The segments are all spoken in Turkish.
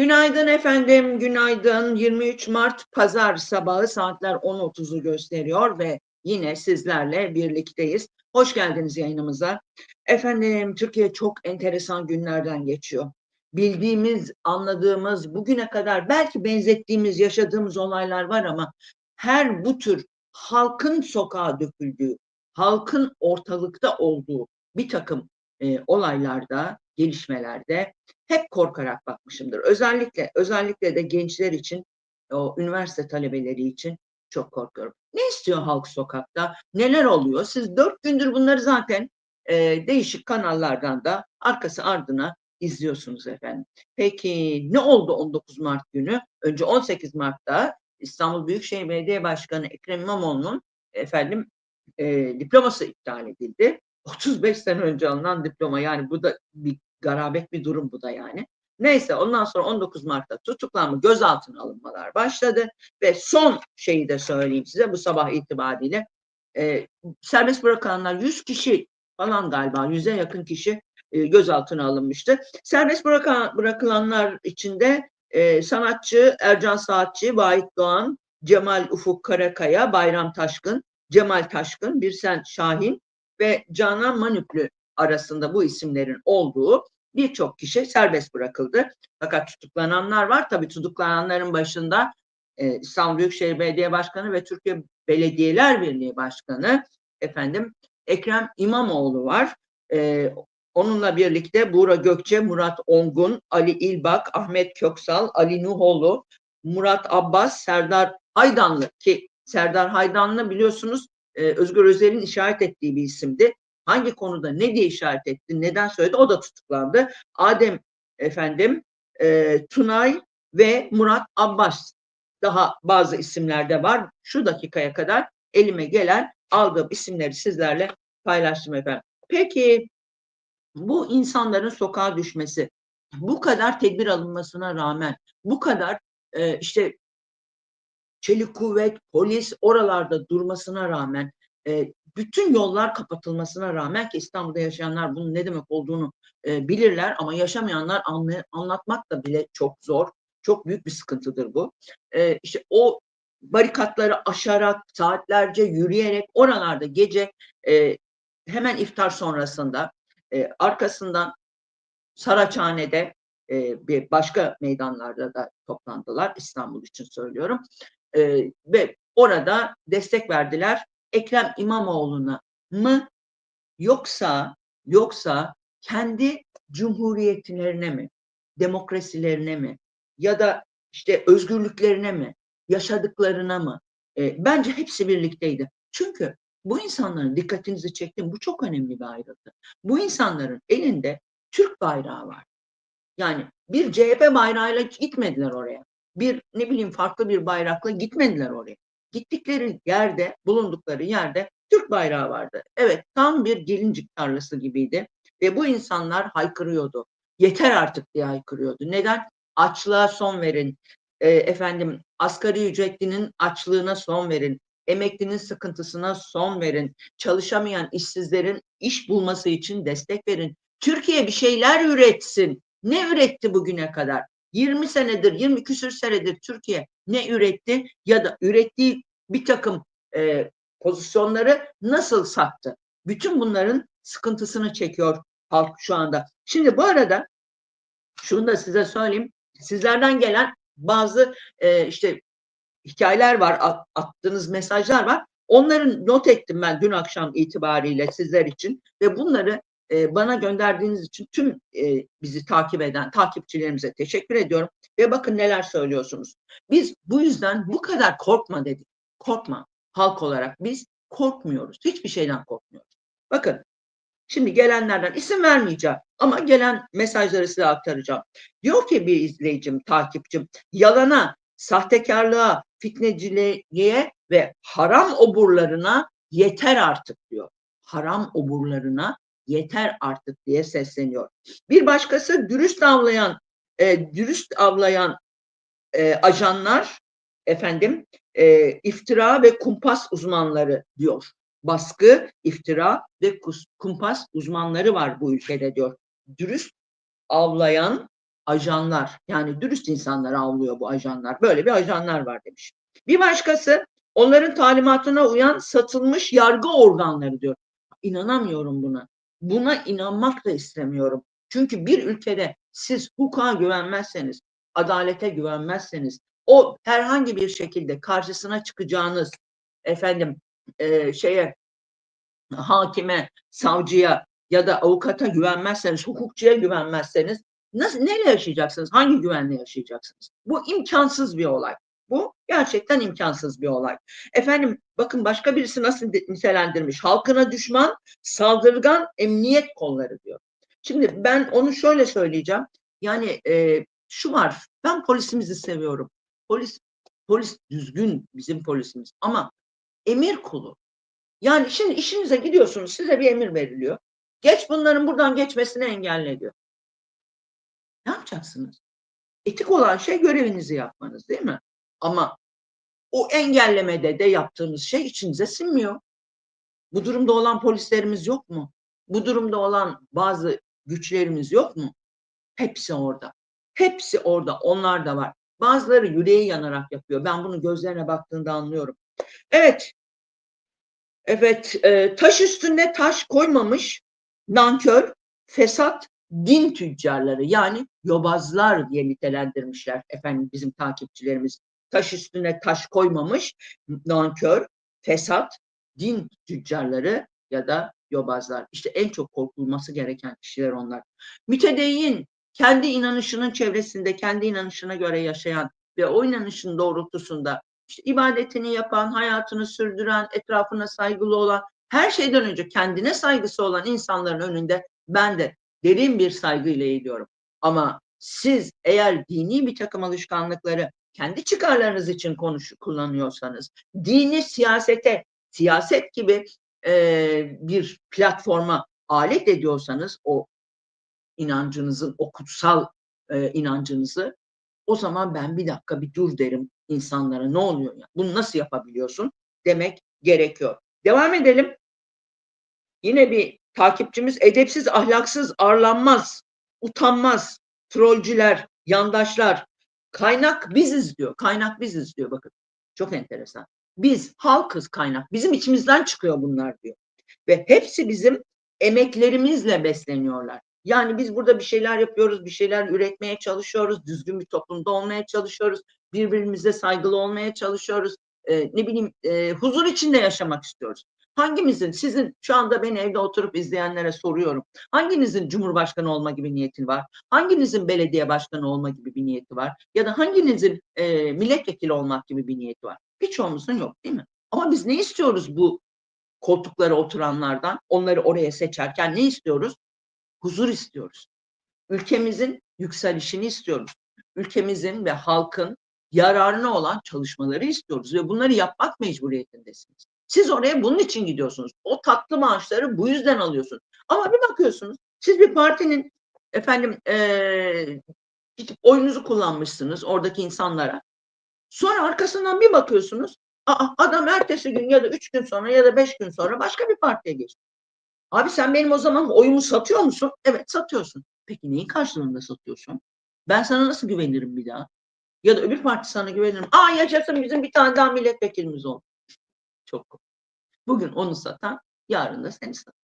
Günaydın efendim, günaydın. 23 Mart Pazar sabahı saatler 10.30'u gösteriyor ve yine sizlerle birlikteyiz. Hoş geldiniz yayınımıza. Efendim, Türkiye çok enteresan günlerden geçiyor. Bildiğimiz, anladığımız, bugüne kadar belki benzettiğimiz, yaşadığımız olaylar var ama her bu tür halkın sokağa döküldüğü, halkın ortalıkta olduğu bir takım e, olaylarda, gelişmelerde hep korkarak bakmışımdır. Özellikle özellikle de gençler için, o üniversite talebeleri için çok korkuyorum. Ne istiyor halk sokakta? Neler oluyor? Siz dört gündür bunları zaten e, değişik kanallardan da arkası ardına izliyorsunuz efendim. Peki ne oldu 19 Mart günü? Önce 18 Mart'ta İstanbul Büyükşehir Belediye Başkanı Ekrem İmamoğlu'nun efendim e, diploması iptal edildi. 35 sene önce alınan diploma yani bu da bir garabet bir durum bu da yani. Neyse ondan sonra 19 Mart'ta tutuklanma gözaltına alınmalar başladı ve son şeyi de söyleyeyim size bu sabah itibariyle e, serbest bırakılanlar 100 kişi falan galiba 100'e yakın kişi e, gözaltına alınmıştı. Serbest bırakan, bırakılanlar içinde e, sanatçı Ercan Saatçi, Vahit Doğan, Cemal Ufuk Karakaya, Bayram Taşkın, Cemal Taşkın, Birsen Şahin ve Canan Manüklü arasında bu isimlerin olduğu birçok kişi serbest bırakıldı. Fakat tutuklananlar var. Tabii tutuklananların başında e, İstanbul Büyükşehir Belediye Başkanı ve Türkiye Belediyeler Birliği Başkanı efendim Ekrem İmamoğlu var. E, onunla birlikte Buğra Gökçe, Murat Ongun, Ali İlbak, Ahmet Köksal, Ali Nuhoğlu, Murat Abbas, Serdar Haydanlı ki Serdar Haydanlı biliyorsunuz e, Özgür Özel'in işaret ettiği bir isimdi. Hangi konuda ne diye işaret etti, neden söyledi o da tutuklandı. Adem efendim, e, Tunay ve Murat Abbas daha bazı isimler de var. Şu dakikaya kadar elime gelen aldığım isimleri sizlerle paylaştım efendim. Peki bu insanların sokağa düşmesi, bu kadar tedbir alınmasına rağmen, bu kadar e, işte çelik kuvvet, polis oralarda durmasına rağmen, e, bütün yollar kapatılmasına rağmen ki İstanbul'da yaşayanlar bunun ne demek olduğunu e, bilirler ama yaşamayanlar anlay- anlatmak da bile çok zor. Çok büyük bir sıkıntıdır bu. E, işte o barikatları aşarak, saatlerce yürüyerek oralarda gece e, hemen iftar sonrasında e, arkasından Saraçhane'de e, bir başka meydanlarda da toplandılar. İstanbul için söylüyorum. E, ve orada destek verdiler. Ekrem İmamoğlu'na mı yoksa yoksa kendi cumhuriyetlerine mi, demokrasilerine mi ya da işte özgürlüklerine mi, yaşadıklarına mı? E, bence hepsi birlikteydi. Çünkü bu insanların dikkatinizi çektim. Bu çok önemli bir ayrıntı. Bu insanların elinde Türk bayrağı var. Yani bir CHP bayrağıyla gitmediler oraya. Bir ne bileyim farklı bir bayrakla gitmediler oraya. Gittikleri yerde, bulundukları yerde Türk bayrağı vardı. Evet, tam bir gelincik tarlası gibiydi. Ve bu insanlar haykırıyordu. Yeter artık diye haykırıyordu. Neden? Açlığa son verin. E, efendim asgari ücretlinin açlığına son verin. Emeklinin sıkıntısına son verin. Çalışamayan işsizlerin iş bulması için destek verin. Türkiye bir şeyler üretsin. Ne üretti bugüne kadar? 20 senedir, 20 küsür senedir Türkiye ne üretti ya da ürettiği bir takım e, pozisyonları nasıl sattı? Bütün bunların sıkıntısını çekiyor halk şu anda. Şimdi bu arada şunu da size söyleyeyim. Sizlerden gelen bazı e, işte hikayeler var, attığınız mesajlar var. Onların not ettim ben dün akşam itibariyle sizler için ve bunları bana gönderdiğiniz için tüm bizi takip eden takipçilerimize teşekkür ediyorum. Ve bakın neler söylüyorsunuz. Biz bu yüzden bu kadar korkma dedik. Korkma halk olarak biz korkmuyoruz. Hiçbir şeyden korkmuyoruz. Bakın şimdi gelenlerden isim vermeyeceğim ama gelen mesajları size aktaracağım. Diyor ki bir izleyicim, takipçim yalana, sahtekarlığa, fitneciliğe ve haram oburlarına yeter artık diyor. Haram oburlarına yeter artık diye sesleniyor. Bir başkası dürüst avlayan, e, dürüst avlayan e, ajanlar efendim e, iftira ve kumpas uzmanları diyor. Baskı, iftira ve kumpas uzmanları var bu ülkede diyor. Dürüst avlayan ajanlar yani dürüst insanları avlıyor bu ajanlar. Böyle bir ajanlar var demiş. Bir başkası onların talimatına uyan satılmış yargı organları diyor. İnanamıyorum buna. Buna inanmak da istemiyorum. Çünkü bir ülkede siz hukuka güvenmezseniz, adalete güvenmezseniz, o herhangi bir şekilde karşısına çıkacağınız efendim e, şeye hakime, savcıya ya da avukata güvenmezseniz, hukukçuya güvenmezseniz nasıl neyle yaşayacaksınız? Hangi güvenle yaşayacaksınız? Bu imkansız bir olay. Bu gerçekten imkansız bir olay. Efendim bakın başka birisi nasıl nitelendirmiş? Halkına düşman, saldırgan emniyet kolları diyor. Şimdi ben onu şöyle söyleyeceğim. Yani e, şu var. Ben polisimizi seviyorum. Polis polis düzgün bizim polisimiz ama emir kulu. Yani şimdi işinize gidiyorsunuz, size bir emir veriliyor. Geç bunların buradan geçmesini engelliyor. Ne yapacaksınız? Etik olan şey görevinizi yapmanız değil mi? Ama o engellemede de yaptığınız şey içinize sinmiyor. Bu durumda olan polislerimiz yok mu? Bu durumda olan bazı güçlerimiz yok mu? Hepsi orada. Hepsi orada. Onlar da var. Bazıları yüreği yanarak yapıyor. Ben bunu gözlerine baktığında anlıyorum. Evet. Evet. E, taş üstünde taş koymamış nankör, fesat din tüccarları yani yobazlar diye nitelendirmişler efendim bizim takipçilerimiz. Taş üstüne taş koymamış nankör, fesat, din tüccarları ya da yobazlar. İşte en çok korkulması gereken kişiler onlar. Mütedeyyin, kendi inanışının çevresinde, kendi inanışına göre yaşayan ve o inanışın doğrultusunda işte ibadetini yapan, hayatını sürdüren, etrafına saygılı olan, her şeyden önce kendine saygısı olan insanların önünde ben de derin bir saygıyla eğiliyorum. Ama siz eğer dini bir takım alışkanlıkları kendi çıkarlarınız için konuş kullanıyorsanız, dini siyasete, siyaset gibi e, bir platforma alet ediyorsanız o inancınızın, o kutsal e, inancınızı o zaman ben bir dakika bir dur derim insanlara ne oluyor ya? Bunu nasıl yapabiliyorsun demek gerekiyor. Devam edelim. Yine bir takipçimiz edepsiz, ahlaksız, arlanmaz, utanmaz, trollcüler, yandaşlar. Kaynak biziz diyor. Kaynak biziz diyor bakın. Çok enteresan. Biz halkız kaynak. Bizim içimizden çıkıyor bunlar diyor. Ve hepsi bizim emeklerimizle besleniyorlar. Yani biz burada bir şeyler yapıyoruz, bir şeyler üretmeye çalışıyoruz, düzgün bir toplumda olmaya çalışıyoruz, birbirimize saygılı olmaya çalışıyoruz, e, ne bileyim e, huzur içinde yaşamak istiyoruz. Hangimizin, sizin şu anda beni evde oturup izleyenlere soruyorum. Hanginizin Cumhurbaşkanı olma gibi niyeti var? Hanginizin belediye başkanı olma gibi bir niyeti var? Ya da hanginizin e, milletvekili olmak gibi bir niyeti var? Birçoğumuzun yok değil mi? Ama biz ne istiyoruz bu koltuklara oturanlardan? Onları oraya seçerken ne istiyoruz? Huzur istiyoruz. Ülkemizin yükselişini istiyoruz. Ülkemizin ve halkın yararına olan çalışmaları istiyoruz ve bunları yapmak mecburiyetindesiniz. Siz oraya bunun için gidiyorsunuz. O tatlı maaşları bu yüzden alıyorsunuz. Ama bir bakıyorsunuz siz bir partinin efendim ee, oyunuzu kullanmışsınız oradaki insanlara. Sonra arkasından bir bakıyorsunuz aa, adam ertesi gün ya da üç gün sonra ya da beş gün sonra başka bir partiye geçti. Abi sen benim o zaman oyumu satıyor musun? Evet satıyorsun. Peki neyin karşılığında satıyorsun? Ben sana nasıl güvenirim bir daha? Ya da öbür parti sana güvenirim. Aa yaşasın bizim bir tane daha milletvekilimiz oldu. Çok Bugün onu satan, yarın da seni satan.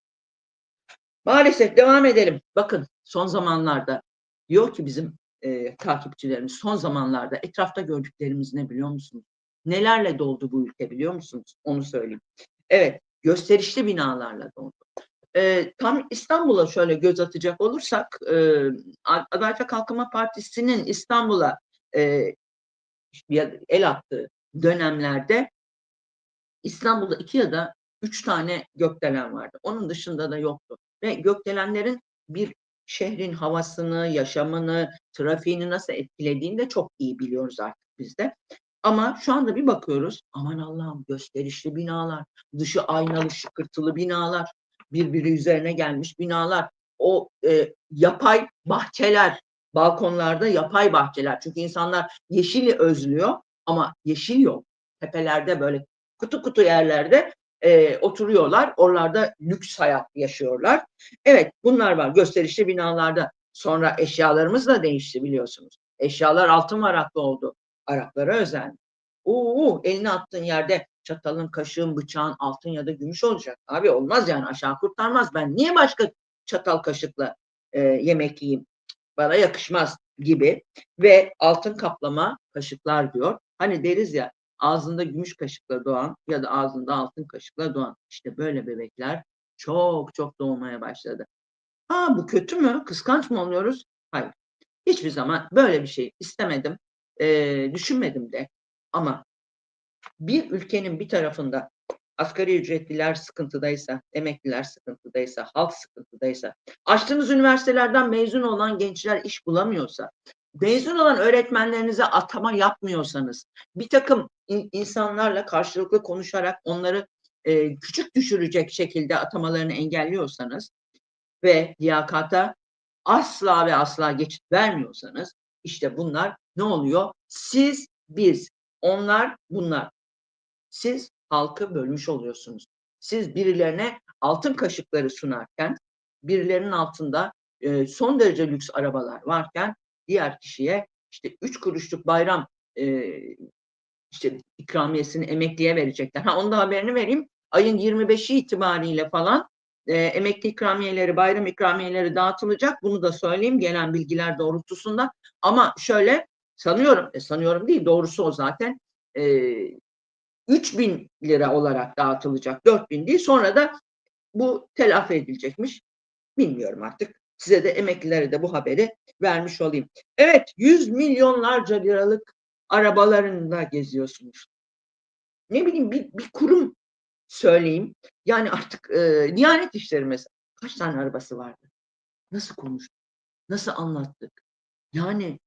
Maalesef devam edelim. Bakın son zamanlarda diyor ki bizim e, takipçilerimiz son zamanlarda etrafta gördüklerimiz ne biliyor musunuz? Nelerle doldu bu ülke biliyor musunuz? Onu söyleyeyim. Evet gösterişli binalarla doldu. E, tam İstanbul'a şöyle göz atacak olursak e, Adalet ve Kalkınma Partisi'nin İstanbul'a e, el attığı dönemlerde İstanbul'da iki ya da üç tane gökdelen vardı. Onun dışında da yoktu. Ve gökdelenlerin bir şehrin havasını, yaşamını, trafiğini nasıl etkilediğini de çok iyi biliyoruz artık biz de. Ama şu anda bir bakıyoruz, aman Allah'ım gösterişli binalar, dışı aynalı şıkırtılı binalar, birbiri üzerine gelmiş binalar, o e, yapay bahçeler, balkonlarda yapay bahçeler. Çünkü insanlar yeşili özlüyor ama yeşil yok. Tepelerde böyle kutu kutu yerlerde e, oturuyorlar. Oralarda lüks hayat yaşıyorlar. Evet bunlar var gösterişli binalarda. Sonra eşyalarımız da değişti biliyorsunuz. Eşyalar altın varaklı oldu. Araplara özel. Uuu elini attığın yerde çatalın, kaşığın, bıçağın altın ya da gümüş olacak. Abi olmaz yani aşağı kurtarmaz. Ben niye başka çatal kaşıkla e, yemek yiyeyim? Bana yakışmaz gibi ve altın kaplama kaşıklar diyor. Hani deriz ya ağzında gümüş kaşıkla doğan ya da ağzında altın kaşıkla doğan. İşte böyle bebekler çok çok doğmaya başladı. Ha bu kötü mü? Kıskanç mı oluyoruz? Hayır. Hiçbir zaman böyle bir şey istemedim. E, düşünmedim de. Ama bir ülkenin bir tarafında asgari ücretliler sıkıntıdaysa, emekliler sıkıntıdaysa, halk sıkıntıdaysa, açtığınız üniversitelerden mezun olan gençler iş bulamıyorsa, mezun olan öğretmenlerinize atama yapmıyorsanız, bir takım in- insanlarla karşılıklı konuşarak onları e, küçük düşürecek şekilde atamalarını engelliyorsanız ve liyakata asla ve asla geçit vermiyorsanız, işte bunlar ne oluyor? Siz, biz, onlar, bunlar. Siz halkı bölmüş oluyorsunuz. Siz birilerine altın kaşıkları sunarken, birilerinin altında e, son derece lüks arabalar varken diğer kişiye işte üç kuruşluk bayram e, işte ikramiyesini emekliye verecekler. Ha onun da haberini vereyim. Ayın 25'i itibariyle falan e, emekli ikramiyeleri, bayram ikramiyeleri dağıtılacak. Bunu da söyleyeyim gelen bilgiler doğrultusunda. Ama şöyle sanıyorum, e, sanıyorum değil doğrusu o zaten. E, 3000 lira olarak dağıtılacak. 4000 değil. Sonra da bu telafi edilecekmiş. Bilmiyorum artık. Size de emeklilere de bu haberi vermiş olayım. Evet 100 milyonlarca liralık arabalarında geziyorsunuz. Ne bileyim bir, bir kurum söyleyeyim. Yani artık e, Diyanet İşleri mesela kaç tane arabası vardı? Nasıl konuştuk? Nasıl anlattık? Yani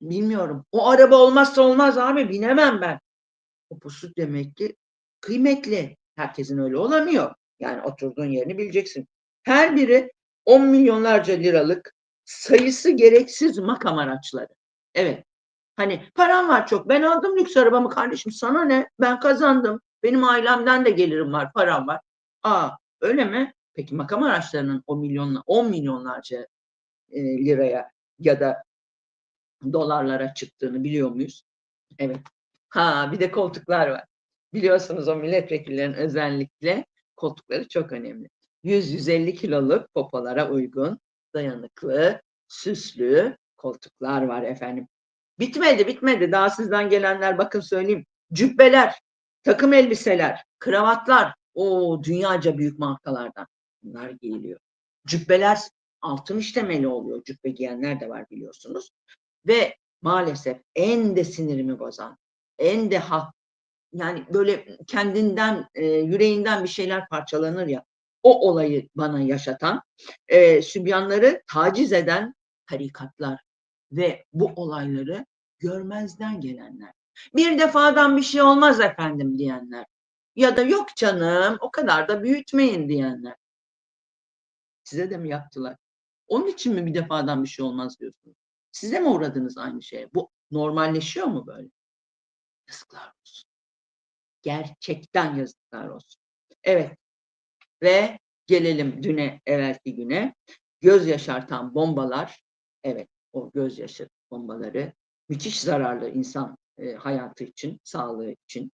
bilmiyorum. O araba olmazsa olmaz abi binemem ben. O pusu demek ki kıymetli. Herkesin öyle olamıyor. Yani oturduğun yerini bileceksin. Her biri 10 milyonlarca liralık sayısı gereksiz makam araçları. Evet. Hani param var çok. Ben aldım lüks arabamı kardeşim. Sana ne? Ben kazandım. Benim ailemden de gelirim var, param var. Aa, öyle mi? Peki makam araçlarının o milyonla 10 milyonlarca e, liraya ya da dolarlara çıktığını biliyor muyuz? Evet. Ha, bir de koltuklar var. Biliyorsunuz o milletvekillerinin özellikle koltukları çok önemli. 100-150 kiloluk popolara uygun, dayanıklı, süslü koltuklar var efendim. Bitmedi, bitmedi. Daha sizden gelenler bakın söyleyeyim. Cübbeler, takım elbiseler, kravatlar. O dünyaca büyük markalardan. Bunlar giyiliyor. Cübbeler altın işlemeli oluyor. Cübbe giyenler de var biliyorsunuz. Ve maalesef en de sinirimi bozan, en de hak yani böyle kendinden, e, yüreğinden bir şeyler parçalanır ya. O olayı bana yaşatan, e, sübyanları taciz eden tarikatlar ve bu olayları görmezden gelenler. Bir defadan bir şey olmaz efendim diyenler. Ya da yok canım o kadar da büyütmeyin diyenler. Size de mi yaptılar? Onun için mi bir defadan bir şey olmaz diyorsunuz? Size mi uğradınız aynı şeye? Bu normalleşiyor mu böyle? Yazıklar olsun. Gerçekten yazıklar olsun. Evet. Ve gelelim düne, evvelki güne. Göz yaşartan bombalar, evet o göz yaşı bombaları müthiş zararlı insan e, hayatı için, sağlığı için.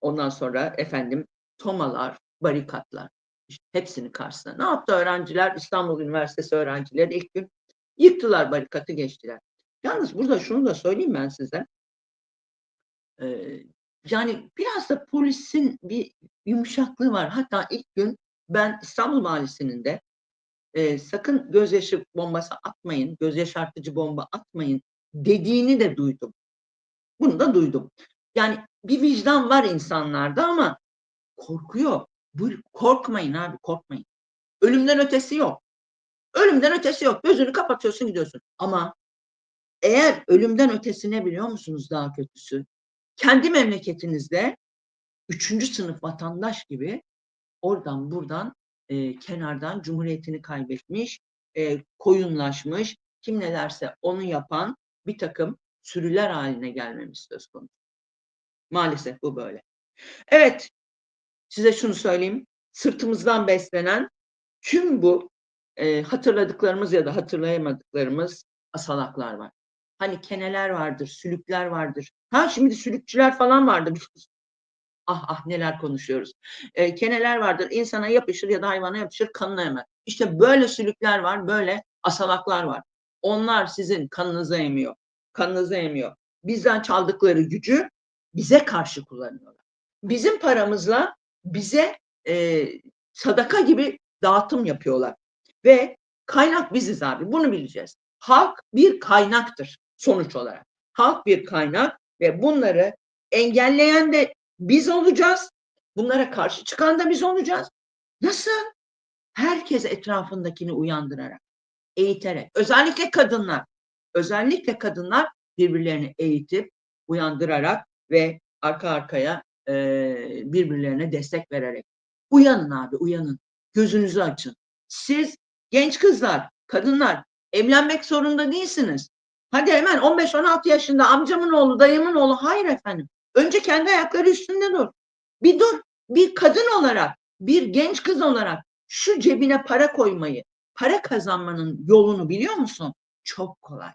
Ondan sonra efendim tomalar, barikatlar işte hepsini karşısına. Ne yaptı öğrenciler? İstanbul Üniversitesi öğrencileri ilk gün yıktılar barikatı geçtiler. Yalnız burada şunu da söyleyeyim ben size. Ee, yani biraz da polisin bir yumuşaklığı var. Hatta ilk gün ben İstanbul Mahallesi'nin de e, sakın gözyaşı bombası atmayın, göz yaşartıcı bomba atmayın dediğini de duydum. Bunu da duydum. Yani bir vicdan var insanlarda ama korkuyor. Bu, korkmayın abi korkmayın. Ölümden ötesi yok. Ölümden ötesi yok. Gözünü kapatıyorsun gidiyorsun. Ama eğer ölümden ötesine biliyor musunuz daha kötüsü? Kendi memleketinizde üçüncü sınıf vatandaş gibi oradan buradan e, kenardan cumhuriyetini kaybetmiş, e, koyunlaşmış, kim ne derse onu yapan bir takım sürüler haline gelmemiz söz konusu. Maalesef bu böyle. Evet, size şunu söyleyeyim. Sırtımızdan beslenen tüm bu e, hatırladıklarımız ya da hatırlayamadıklarımız asalaklar var. Hani keneler vardır, sülükler vardır. Ha şimdi sülükçüler falan vardı. Ah ah neler konuşuyoruz. E, keneler vardır. insana yapışır ya da hayvana yapışır kanına emer. İşte böyle sülükler var, böyle asalaklar var. Onlar sizin kanınızı emiyor. Kanınızı emiyor. Bizden çaldıkları gücü bize karşı kullanıyorlar. Bizim paramızla bize e, sadaka gibi dağıtım yapıyorlar. Ve kaynak biziz abi. Bunu bileceğiz. Halk bir kaynaktır sonuç olarak. Halk bir kaynak ve bunları engelleyen de biz olacağız. Bunlara karşı çıkan da biz olacağız. Nasıl? Herkes etrafındakini uyandırarak, eğiterek. Özellikle kadınlar. Özellikle kadınlar birbirlerini eğitip, uyandırarak ve arka arkaya e, birbirlerine destek vererek. Uyanın abi, uyanın. Gözünüzü açın. Siz genç kızlar, kadınlar evlenmek zorunda değilsiniz. Hadi hemen 15-16 yaşında amcamın oğlu, dayımın oğlu. Hayır efendim. Önce kendi ayakları üstünde dur. Bir dur. Bir kadın olarak, bir genç kız olarak şu cebine para koymayı, para kazanmanın yolunu biliyor musun? Çok kolay.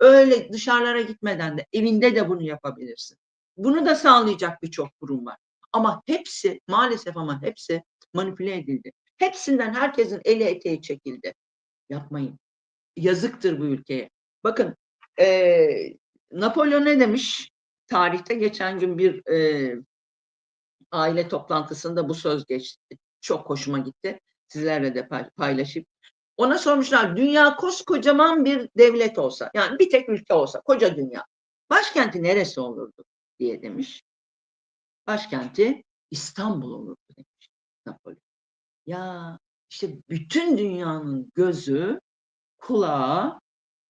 Öyle dışarılara gitmeden de evinde de bunu yapabilirsin. Bunu da sağlayacak birçok kurum var. Ama hepsi maalesef ama hepsi manipüle edildi. Hepsinden herkesin eli eteği çekildi. Yapmayın. Yazıktır bu ülkeye. Bakın e, Napolyon ne demiş? Tarihte geçen gün bir e, aile toplantısında bu söz geçti. Çok hoşuma gitti. Sizlerle de paylaşıp. Ona sormuşlar dünya koskocaman bir devlet olsa yani bir tek ülke olsa koca dünya başkenti neresi olurdu diye demiş. Başkenti İstanbul olurdu demiş Napolyon. Ya işte bütün dünyanın gözü, kulağı,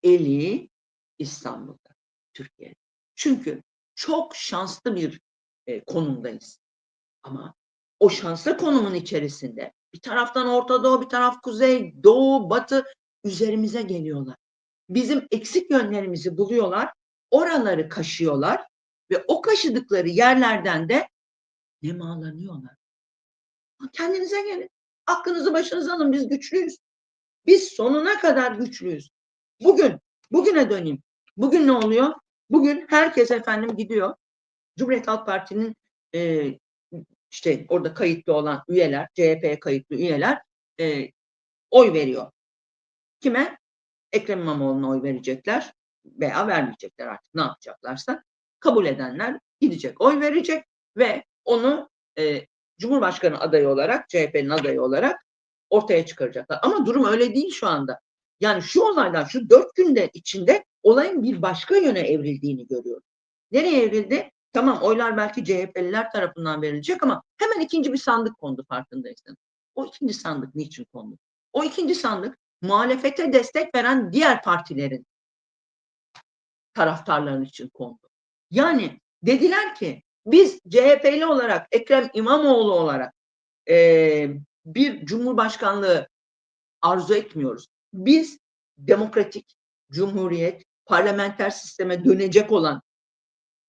eli İstanbul'da, Türkiye'de. Çünkü çok şanslı bir e, konumdayız. Ama o şanslı konumun içerisinde bir taraftan Orta Doğu, bir taraf Kuzey, Doğu, Batı üzerimize geliyorlar. Bizim eksik yönlerimizi buluyorlar, oraları kaşıyorlar ve o kaşıdıkları yerlerden de nemalanıyorlar. Kendinize gelin. Aklınızı başınıza alın. Biz güçlüyüz. Biz sonuna kadar güçlüyüz. Bugün, bugüne döneyim. Bugün ne oluyor? Bugün herkes efendim gidiyor. Cumhuriyet Halk Parti'nin e, işte orada kayıtlı olan üyeler, CHP'ye kayıtlı üyeler e, oy veriyor. Kime? Ekrem İmamoğlu'na oy verecekler veya vermeyecekler artık ne yapacaklarsa. Kabul edenler gidecek, oy verecek ve onu e, Cumhurbaşkanı adayı olarak, CHP'nin adayı olarak ortaya çıkaracaklar. Ama durum öyle değil şu anda. Yani şu olaydan, şu dört günde içinde olayın bir başka yöne evrildiğini görüyoruz. Nereye evrildi? Tamam oylar belki CHP'liler tarafından verilecek ama hemen ikinci bir sandık kondu farkındaysanız. O ikinci sandık niçin kondu? O ikinci sandık muhalefete destek veren diğer partilerin taraftarların için kondu. Yani dediler ki biz CHP'li olarak Ekrem İmamoğlu olarak e, bir cumhurbaşkanlığı arzu etmiyoruz. Biz demokratik, cumhuriyet, parlamenter sisteme dönecek olan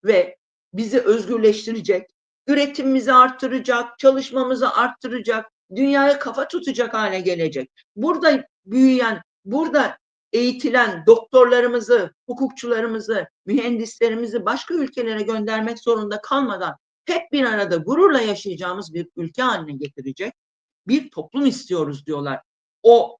ve bizi özgürleştirecek, üretimimizi arttıracak, çalışmamızı arttıracak, dünyaya kafa tutacak hale gelecek. Burada büyüyen, burada eğitilen doktorlarımızı, hukukçularımızı, mühendislerimizi başka ülkelere göndermek zorunda kalmadan hep bir arada gururla yaşayacağımız bir ülke haline getirecek bir toplum istiyoruz diyorlar. O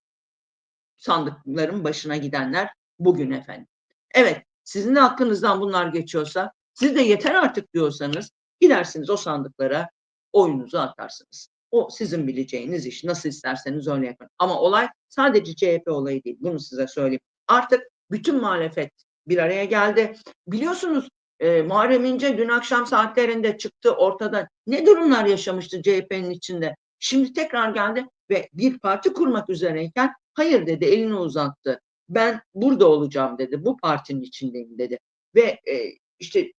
sandıkların başına gidenler bugün efendim. Evet, sizin de hakkınızdan bunlar geçiyorsa, siz de yeter artık diyorsanız gidersiniz o sandıklara oyunuzu atarsınız. O sizin bileceğiniz iş. Nasıl isterseniz öyle yapın. Ama olay sadece CHP olayı değil. Bunu size söyleyeyim. Artık bütün muhalefet bir araya geldi. Biliyorsunuz e, Muharrem İnce dün akşam saatlerinde çıktı ortada. Ne durumlar yaşamıştı CHP'nin içinde. Şimdi tekrar geldi ve bir parti kurmak üzereyken hayır dedi elini uzattı. Ben burada olacağım dedi. Bu partinin içindeyim dedi. Ve e, işte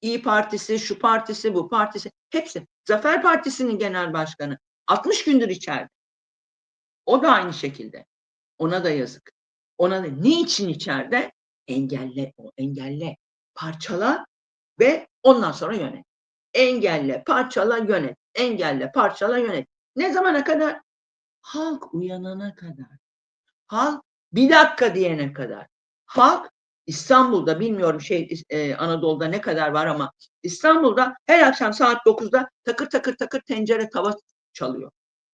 İyi Partisi, şu partisi, bu partisi hepsi. Zafer Partisi'nin genel başkanı 60 gündür içeride. O da aynı şekilde. Ona da yazık. Ona da ne için içeride? Engelle, o engelle, parçala ve ondan sonra yönet. Engelle, parçala, yönet. Engelle, parçala, yönet. Ne zamana kadar? halk uyanana kadar, halk bir dakika diyene kadar, halk İstanbul'da bilmiyorum şey e, Anadolu'da ne kadar var ama İstanbul'da her akşam saat 9'da takır takır takır tencere tava çalıyor.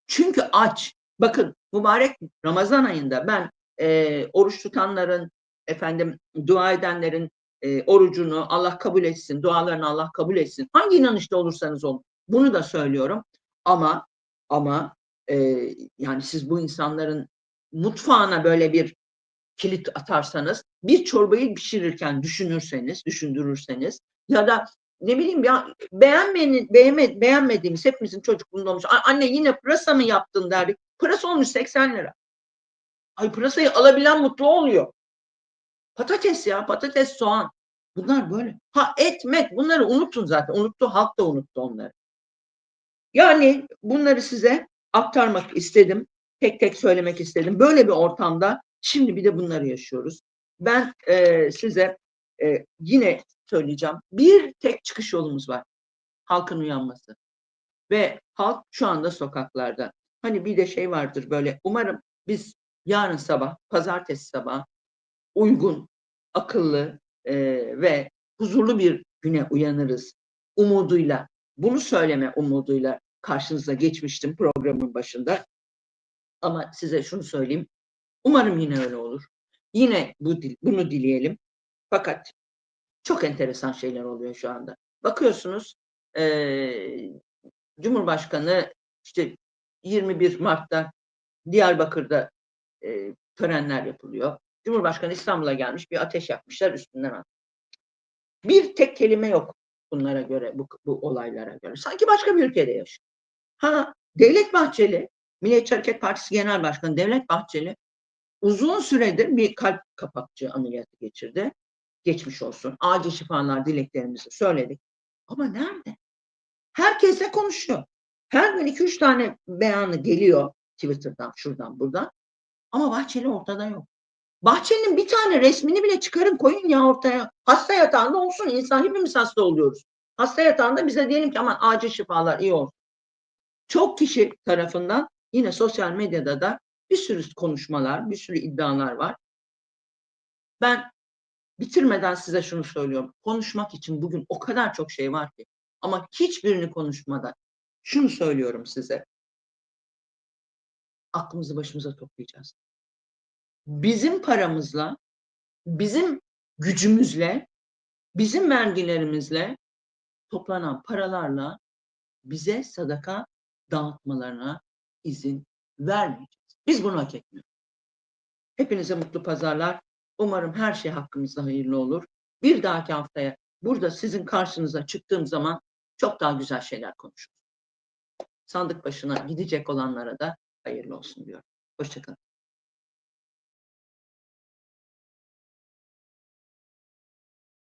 Çünkü aç. Bakın mübarek Ramazan ayında ben e, oruç tutanların efendim dua edenlerin e, orucunu Allah kabul etsin, dualarını Allah kabul etsin. Hangi inanışta olursanız olun. Bunu da söylüyorum. Ama ama e, yani siz bu insanların mutfağına böyle bir kilit atarsanız, bir çorbayı pişirirken düşünürseniz, düşündürürseniz ya da ne bileyim ya beğenmeyen, beğenme, beğenmediğimiz hepimizin çocukluğunda olmuş. Anne yine pırasa mı yaptın derdik. Pırasa olmuş 80 lira. Ay pırasayı alabilen mutlu oluyor. Patates ya patates soğan. Bunlar böyle. Ha etmek bunları unutun zaten. Unuttu halk da unuttu onları. Yani bunları size aktarmak istedim. Tek tek söylemek istedim. Böyle bir ortamda şimdi bir de bunları yaşıyoruz. Ben e, size e, yine söyleyeceğim. Bir tek çıkış yolumuz var. Halkın uyanması. Ve halk şu anda sokaklarda. Hani bir de şey vardır böyle. Umarım biz yarın sabah, pazartesi sabah uygun, akıllı e, ve huzurlu bir güne uyanırız umuduyla. Bunu söyleme umuduyla karşınıza geçmiştim programın başında. Ama size şunu söyleyeyim. Umarım yine öyle olur. Yine bu bunu dileyelim. Fakat çok enteresan şeyler oluyor şu anda. Bakıyorsunuz e, Cumhurbaşkanı işte 21 Mart'ta Diyarbakır'da e, törenler yapılıyor. Cumhurbaşkanı İstanbul'a gelmiş bir ateş yapmışlar üstünden at. Bir tek kelime yok bunlara göre, bu, bu olaylara göre. Sanki başka bir ülkede yaşıyor. Ha, Devlet Bahçeli, Milliyetçi Hareket Partisi Genel Başkanı Devlet Bahçeli uzun süredir bir kalp kapakçı ameliyatı geçirdi. Geçmiş olsun. Acil şifalar dileklerimizi söyledik. Ama nerede? Herkesle konuşuyor. Her gün iki üç tane beyanı geliyor Twitter'dan, şuradan, buradan. Ama Bahçeli ortada yok. Bahçeli'nin bir tane resmini bile çıkarın koyun ya ortaya. Hasta yatağında olsun. İnsan hepimiz hasta oluyoruz. Hasta yatağında bize diyelim ki aman acil şifalar iyi olsun. Çok kişi tarafından yine sosyal medyada da bir sürü konuşmalar, bir sürü iddialar var. Ben bitirmeden size şunu söylüyorum. Konuşmak için bugün o kadar çok şey var ki. Ama hiçbirini konuşmadan şunu söylüyorum size. Aklımızı başımıza toplayacağız. Bizim paramızla, bizim gücümüzle, bizim vergilerimizle toplanan paralarla bize sadaka dağıtmalarına izin vermeyeceğiz. Biz bunu hak etmiyoruz. Hepinize mutlu pazarlar. Umarım her şey hakkımızda hayırlı olur. Bir dahaki haftaya burada sizin karşınıza çıktığım zaman çok daha güzel şeyler konuşuruz. Sandık başına gidecek olanlara da hayırlı olsun diyorum. Hoşçakalın.